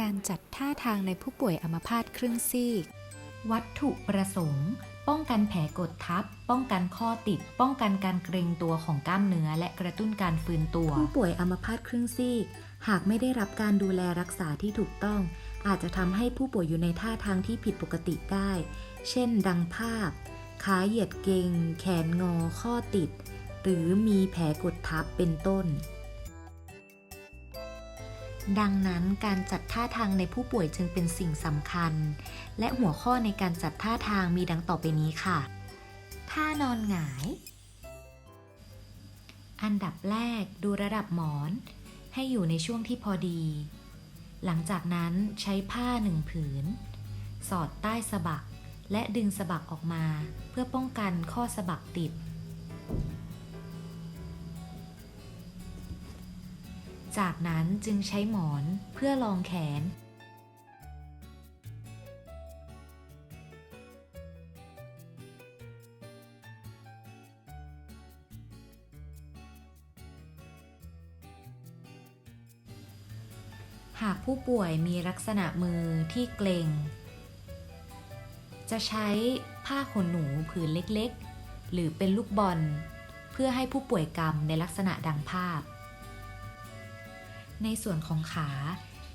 การจัดท่าทางในผู้ป่วยอัมพาตครึ่งซีก วัตถุประสงค์ ป้องกันแผลกดทับ ป้องกันข้อติด ป้องกันการเกร็งตัวของกล้ามเนื้อ และกระตุ้นการฟื้นตัว ผู้ป่วยอัมพาตครึ่งซีก หากไม่ได้รับการดูแลรักษาที่ถูกต้อง อาจจะทำให้ผู้ป่วยอยู่ในท่าทางที่ผิดปกติได้ เช่น ดังภาพ ขาเหยียดเกงแขนงอ ข้อติด หรือมีแผลกดทับเป็นต้น ดังนั้นการจัดท่าทางในผู้ป่วยจึงเป็นสิ่งสำคัญ และหัวข้อในการจัดท่าทางมีดังต่อไปนี้ค่ะ ท่านอนหงาย อันดับแรกดูระดับหมอน ให้อยู่ในช่วงที่พอดี หลังจากนั้นใช้ผ้าหนึ่งผืน สอดใต้สะบักและดึงสะบักออกมา เพื่อป้องกันข้อสะบักติด จากนั้นจึงใช้หมอนเพื่อรองแขน หากผู้ป่วยมีลักษณะมือที่เกร็ง จะใช้ผ้าขนหนูผืนเล็กๆ หรือเป็นลูกบอล เพื่อให้ผู้ป่วยกำในลักษณะดังภาพ ในส่วนของขา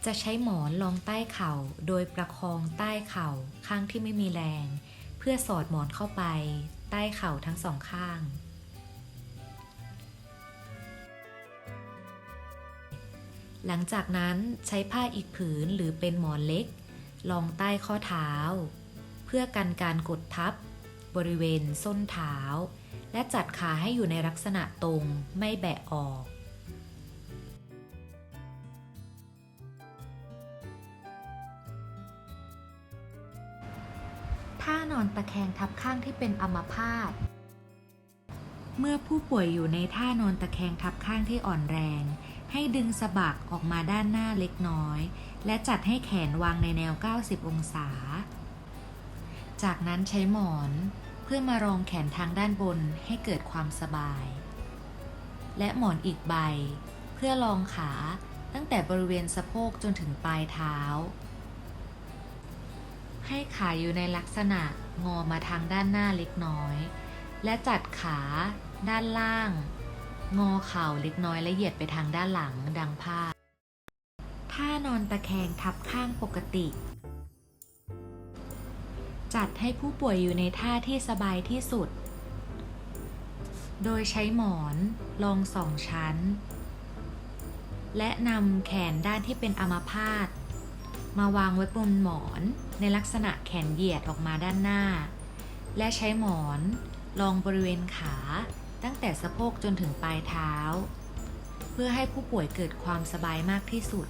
จะใช้หมอนรองใต้เข่า โดยประคองใต้เข่าข้างที่ไม่มีแรง เพื่อสอดหมอนเข้าไป ใต้เข่าทั้งสองข้าง หลังจากนั้นใช้ผ้าอีกผืนหรือเป็นหมอนเล็กรองใต้ข้อเท้า เพื่อกันการกดทับบริเวณส้นเท้า และจัดขาให้อยู่ในลักษณะตรงไม่แบะออก ท่านอนตะแคงทับข้างที่เป็นอัมพาต เมื่อผู้ป่วยอยู่ในท่านอนตะแคงทับข้างที่อ่อนแรง ให้ดึงสะบักออกมาด้านหน้าเล็กน้อย และจัดให้แขนวางในแนว 90 องศา จากนั้นใช้หมอนเพื่อมารองแขนทางด้านบนให้เกิดความสบาย และหมอนอีกใบ เพื่อรองขาตั้งแต่บริเวณสะโพกจนถึงปลายเท้า ให้ขาอยู่ในลักษณะงอมาทางด้านหน้าเล็กน้อย และจัดขาด้านล่าง งอเข่าเล็กน้อยและเหยียดไปทางด้านหลังดังภาพท่านอนตะแคงทับข้างปกติ จัดให้ผู้ป่วยอยู่ในท่าที่สบายที่สุด โดยใช้หมอนรองสองชั้น และนำแขนด้านที่เป็นอัมพาต มาวางไว้บนหมอนในลักษณะแขนเหยียดออกมาด้านหน้า และใช้หมอนรองบริเวณขาตั้งแต่สะโพกจนถึงปลายเท้า เพื่อให้ผู้ป่วยเกิดความสบายมากที่สุด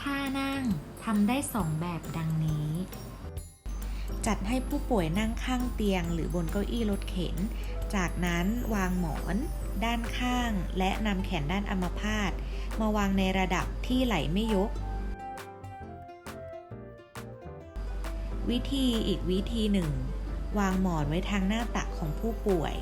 ท่านั่งทำได้สองแบบดังนี้ จัดให้ผู้ป่วยนั่งข้างเตียง หรือบนเก้าอี้รถเข็น จากนั้นวางหมอน ด้านข้าง และนำแขนด้านอัมพาตมาวางในระดับที่ไหลไม่ยก วิธีอีกวิธีหนึ่ง วางหมอนไว้ทางหน้าตักของผู้ป่วย